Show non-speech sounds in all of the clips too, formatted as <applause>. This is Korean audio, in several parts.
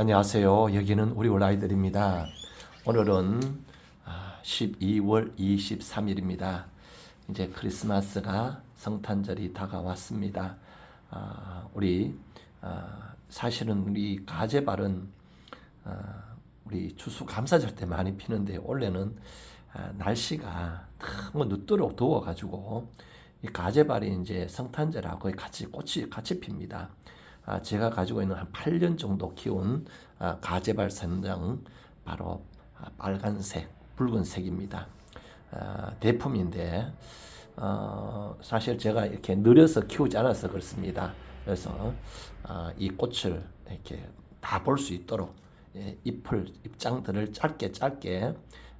안녕하세요. 여기는 우리 올라이들입니다. 오늘은 아, 12월 23일입니다. 이제 크리스마스가 성탄절이 다가왔습니다. 아, 우리 아, 사실은 우리 가재발은 아, 우리 추수감사절 때 많이 피는데 원래는 아, 날씨가 너무 늦도록 더워가지고 이 가재발이 이제 성탄절하고 같이 꽃이 같이 핍니다. 아, 제가 가지고 있는 한 8년 정도 키운 아, 가재발 선장 바로 아, 빨간색, 붉은색입니다. 아, 대품인데 어, 사실 제가 이렇게 느려서 키우지 않아서 그렇습니다. 그래서 아, 이 꽃을 이렇게 다 볼 수 있도록 예, 잎을 잎장들을 짧게 짧게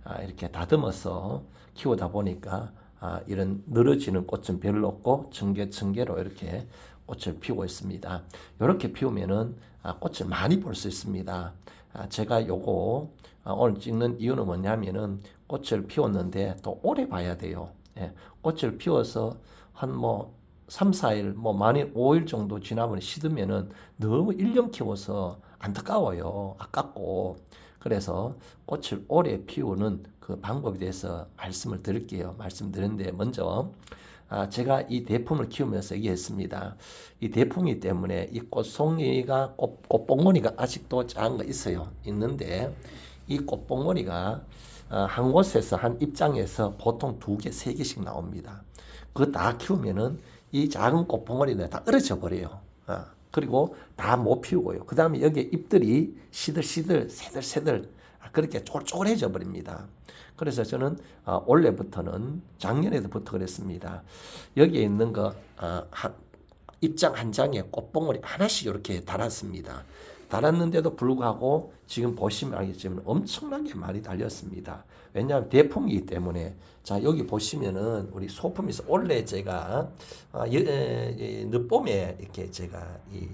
아, 이렇게 다듬어서 키우다 보니까 아, 이런 늘어지는 꽃은 별로 없고 층계 층계로 이렇게 꽃을 피우고 있습니다. 이렇게 피우면은 아, 꽃을 많이 볼 수 있습니다. 아, 제가 요거 아, 오늘 찍는 이유는 뭐냐면은 꽃을 피웠는데 또 오래 봐야 돼요. 예, 꽃을 피워서 한뭐 3, 4일, 뭐 많이 5일 정도 지나면 시드면은 너무 1년 키워서 안타까워요. 아깝고. 그래서 꽃을 오래 피우는 그 방법에 대해서 말씀을 드릴게요. 말씀드렸는데 먼저 아, 제가 이 대품을 키우면서 얘기했습니다. 이 대품이 때문에 이 꽃송이가 꽃, 꽃봉오리가 아직도 작은 거 있어요. 있는데 이 꽃봉오리가 아, 한 곳에서 한 입장에서 보통 두 개, 세 개씩 나옵니다. 그거 다 키우면은 이 작은 꽃봉오리는 다 떨어져 버려요. 아, 그리고 다 못 피우고요. 그 다음에 여기에 잎들이 시들시들, 새들새들 아, 그렇게 쪼글쪼글해져 버립니다. 그래서 저는 어, 올해부터는 작년에부터 그랬습니다. 여기에 있는 거 어, 한, 입장 한 장에 꽃봉오리 하나씩 이렇게 달았습니다. 달았는데도 불구하고 지금 보시면 알겠지만 엄청나게 많이 달렸습니다. 왜냐하면 대풍이기 때문에 자 여기 보시면은 우리 소품에서 원래 제가 이 늦봄에 이렇게 제가 이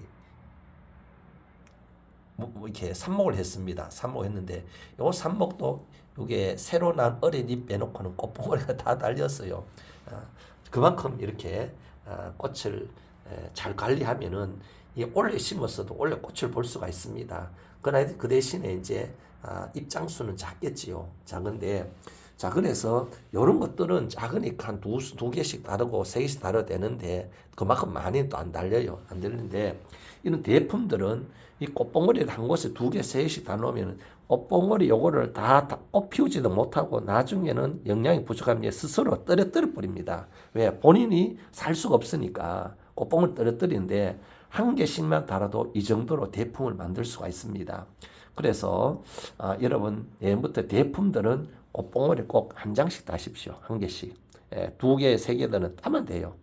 이렇게 삽목을 했습니다. 삽목했는데 요 삽목도 요게 새로 난 어린 잎 빼놓고는 꽃봉오리가 <laughs> 다 달렸어요. 아, 그만큼 이렇게 아, 꽃을 에, 잘 관리하면은 이 올해 심었어도 올해 꽃을 볼 수가 있습니다. 그러나 그 대신에 이제 아, 입장수는 작겠지요. 작은데 자 그래서 이런 것들은 작으니까 한 두 두 개씩 다르고 세 개씩 다르야 되는데 그만큼 많이 또 안 달려요. 안 달리는데 이런 대품들은 이 꽃봉오리를 한 곳에 두 개, 세 개씩 다 놓으면 꽃봉오리 요거를 다, 다 꽃 피우지도 못하고 나중에는 영양이 부족하면 스스로 떨어뜨려 버립니다. 왜? 본인이 살 수가 없으니까 꽃봉을 떨어뜨리는데 한 개씩만 달아도 이 정도로 대품을 만들 수가 있습니다. 그래서 아, 여러분 내일부터 대품들은 꽃봉오리 꼭 한 장씩 따십시오. 한 개씩. 예, 두 개, 세 개들은 따면 돼요.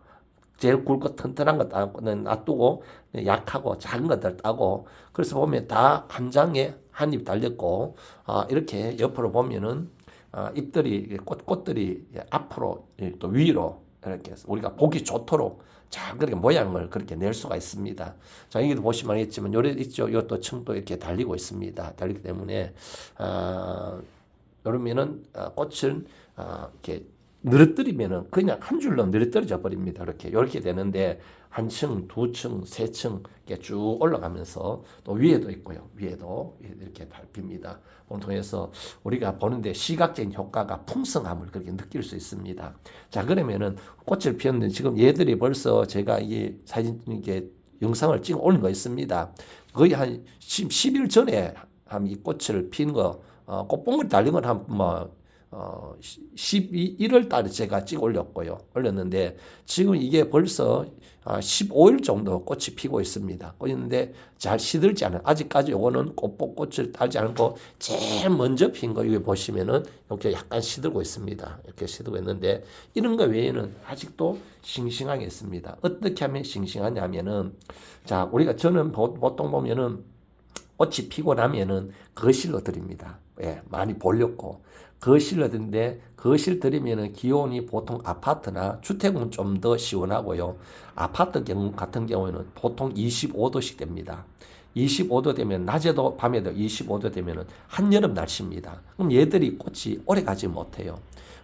제일 굵고 튼튼한 거 따고는 놔두고 약하고 작은 것들 따고 그래서 보면 다 한 장에 한잎 달렸고 아, 이렇게 옆으로 보면은 아, 잎들이 꽃 꽃들이 앞으로 또 위로 이렇게 우리가 보기 좋도록 자 그렇게 모양을 그렇게 낼 수가 있습니다. 자 여기도 보시면 알겠지만 요래 있죠. 이것도 층도 이렇게 달리고 있습니다. 달리기 때문에 아, 그러면은 아, 꽃을 아, 이렇게 늘어뜨리면은 그냥 한 줄로 늘어뜨려져 버립니다. 이렇게 이렇게 되는데 한 층, 두 층, 세 층 이렇게 쭉 올라가면서 또 위에도 있고요. 위에도 이렇게 밟힙니다. 통해서 우리가 보는데 시각적인 효과가 풍성함을 그렇게 느낄 수 있습니다. 자 그러면은 꽃을 피웠는데 지금 얘들이 벌써 제가 이 사진 이게 영상을 찍어 올린 거 있습니다. 거의 한 10, 10일 전에 한 이 꽃을 핀 거, 어, 꽃봉을 달린 건 한뭐 어, 12, 1월 달에 제가 찍어 올렸고요. 올렸는데 지금 이게 벌써 아, 15일 정도 꽃이 피고 있습니다. 있는데 잘 시들지 않아요. 아직까지 요거는 꽃꽃을 달지 않고 제일 먼저 핀 거, 여기 보시면은 이렇게 약간 시들고 있습니다. 이렇게 시들고 있는데 이런 거 외에는 아직도 싱싱하게 있습니다. 어떻게 하면 싱싱하냐면은 자, 우리가 저는 보통 보면은 꽃이 피고 나면은 거실로 드립니다. 예, 많이 볼렸고 거실로 드는데 거실 드리면은 기온이 보통 아파트나 주택은 좀 더 시원하고요. 아파트 경우 같은 경우에는 보통 25도씩 됩니다. 25도 되면 낮에도 밤에도 25도 되면은 한여름 날씨입니다. 그럼 얘들이 꽃이 오래 가지 못해요.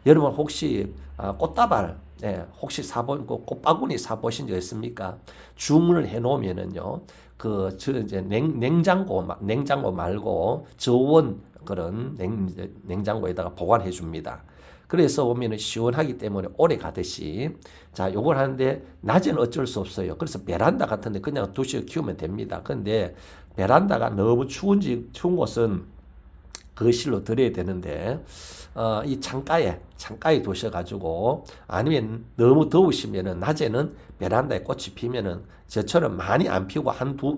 여러분 혹시 아, 꽃다발 예, 혹시 사본 그 꽃바구니 사보신 적 있습니까? 주문을 해 놓으면은요. 그 저 이제 냉, 냉장고 마- 냉장고 말고 저온 그런 냉, 냉장고에다가 보관해 줍니다. 그래서 보면은 시원하기 때문에 오래 가듯이 자 요걸 하는데 낮에는 어쩔 수 없어요. 그래서 베란다 같은데 그냥 두시어 키우면 됩니다. 근데 베란다가 너무 추운지 추운 곳은 거실로 들여야 되는데 어, 이 창가에 창가에 두셔가지고 아니면 너무 더우시면은 낮에는 베란다에 꽃이 피면은 저처럼 많이 안 피우고 한두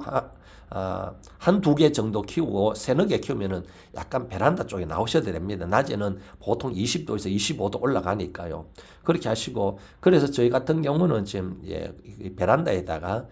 아, 한두 개 정도 키우고 세너 개 키우면은 약간 베란다 쪽에 나오셔야 됩니다. 낮에는 보통 20도에서 25도 올라가니까요. 그렇게 하시고 그래서 저희 같은 경우는 지금 예, 이 베란다에다가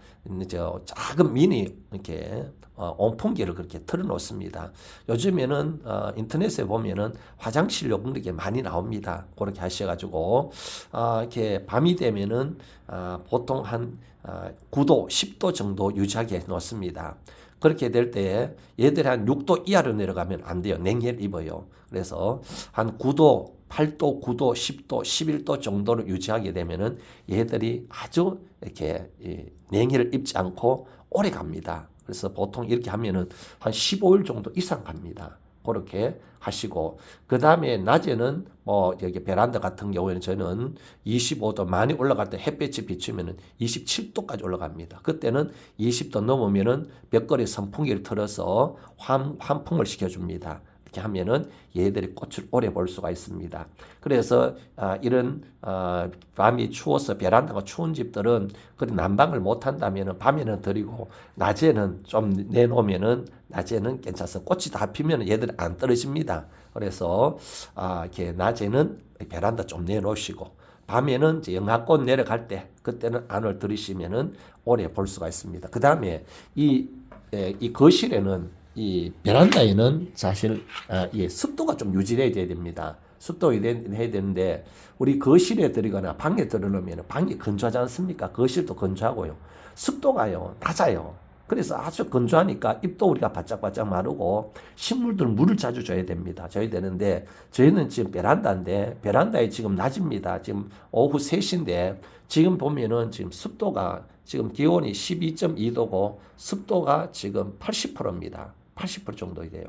저 작은 미니 이렇게 어, 온풍기를 그렇게 틀어 놓습니다. 요즘에는 어, 인터넷에 보면은 화장실용 그렇게 많이 나옵니다. 그렇게 하셔가지고 어, 이렇게 밤이 되면은 어, 보통 한 어, 9도, 10도 정도 유지하게 놓습니다. 그렇게 될때 얘들이 한 6도 이하로 내려가면 안 돼요. 냉해를 입어요. 그래서 한 9도, 8도, 9도, 10도, 11도 정도로 유지하게 되면은 얘들이 아주 이렇게 이 냉해를 입지 않고 오래 갑니다. 그래서 보통 이렇게 하면은 한 15일 정도 이상 갑니다. 그렇게 하시고 그 다음에 낮에는 뭐 여기 베란다 같은 경우에는 저는 25도 많이 올라갈 때 햇볕이 비추면은 27도까지 올라갑니다. 그때는 20도 넘으면은 벽걸이 선풍기를 틀어서 환, 환풍을 시켜줍니다. 이렇게 하면은 얘들이 꽃을 오래 볼 수가 있습니다. 그래서 아, 이런 아, 밤이 추워서 베란다가 추운 집들은 그 난방을 못 한다면은 밤에는 드리고 낮에는 좀 내놓으면은 낮에는 괜찮아서 꽃이 다 피면 얘들 안 떨어집니다. 그래서 아, 이렇게 낮에는 베란다 좀 내놓으시고 밤에는 이제 영하권 내려갈 때 그때는 안을 들이시면은 오래 볼 수가 있습니다. 그 다음에 이, 에, 이 거실에는 이 베란다에는 사실 아, 이 습도가 좀 유지돼야 됩니다. 습도 해야 되는데 우리 거실에 들이거나 방에 들어놓으면 방이 건조하지 않습니까? 거실도 건조하고요. 습도가요 낮아요. 그래서 아주 건조하니까 잎도 우리가 바짝바짝 마르고 식물들 물을 자주 줘야 됩니다. 줘야 되는데 저희는 지금 베란다인데 베란다에 지금 낮입니다. 지금 오후 3시인데 지금 보면은 지금 습도가 지금 기온이 12.2도고 습도가 지금 80%입니다. 80% 정도 돼요.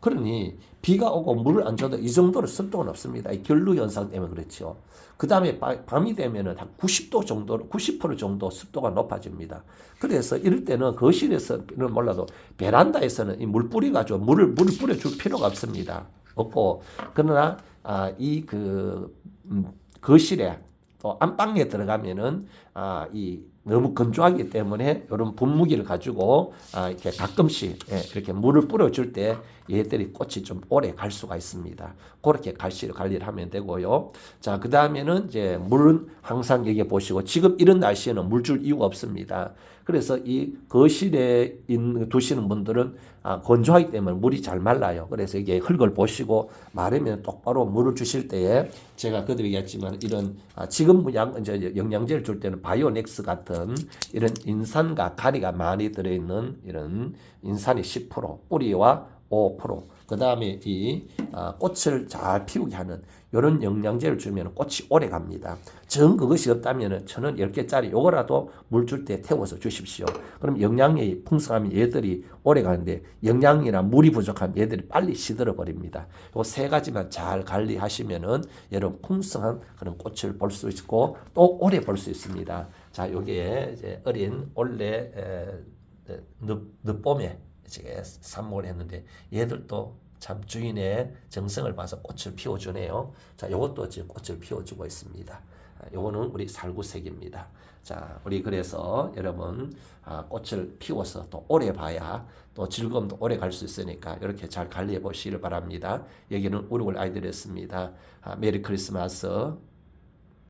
그러니 비가 오고 물을 안 줘도 이 정도로 습도가 높습니다. 이 결루 현상 때문에 그렇죠. 그 다음에 밤이 되면은 한 90도 정도, 90% 정도 습도가 높아집니다. 그래서 이럴 때는 거실에서는 몰라도 베란다에서는 이 물 뿌려가지고 물을, 물을 뿌려줄 필요가 없습니다. 없고, 그러나, 아, 이 그, 음, 거실에 또 안방에 들어가면은, 아, 이 너무 건조하기 때문에 이런 분무기를 가지고 아, 이렇게 가끔씩 예, 이렇게 물을 뿌려줄 때 얘들이 꽃이 좀 오래 갈 수가 있습니다. 그렇게 갈시 관리를 하면 되고요. 자, 그 다음에는 이제 물은 항상 여기 보시고 지금 이런 날씨에는 물 줄 이유가 없습니다. 그래서 이 거실에 있는, 두시는 분들은 아, 건조하기 때문에 물이 잘 말라요. 그래서 이게 흙을 보시고 마르면 똑바로 물을 주실 때에 제가 그도 얘기했지만 이런 아, 지금 양, 이제 영양제를 줄 때는 바이오넥스 같은 이런 인산과 가리가 많이 들어있는 이런 인산이 10% 뿌리와 5%. 그 다음에 이 아, 꽃을 잘 피우게 하는 이런 영양제를 주면 꽃이 오래 갑니다. 정 그것이 없다면 저는 10개짜리 요거라도 물 줄 때 태워서 주십시오. 그럼 영양이 풍성하면 얘들이 오래 가는데 영양이나 물이 부족하면 얘들이 빨리 시들어 버립니다. 요 세 가지만 잘 관리하시면은 여러분 풍성한 그런 꽃을 볼 수 있고 또 오래 볼 수 있습니다. 자, 요게 이제 어린 올해 에, 에, 늦, 늦봄에 이제 삽목을 했는데 얘들도 참 주인의 정성을 봐서 꽃을 피워주네요. 자, 요것도 지금 꽃을 피워주고 있습니다. 아, 요거는 우리 살구색입니다. 자, 우리 그래서 여러분 아, 꽃을 피워서 또 오래 봐야 또 즐거움도 오래 갈 수 있으니까 이렇게 잘 관리해 보시길 바랍니다. 여기는 우르골 아이들이었습니다. 아, 메리 크리스마스.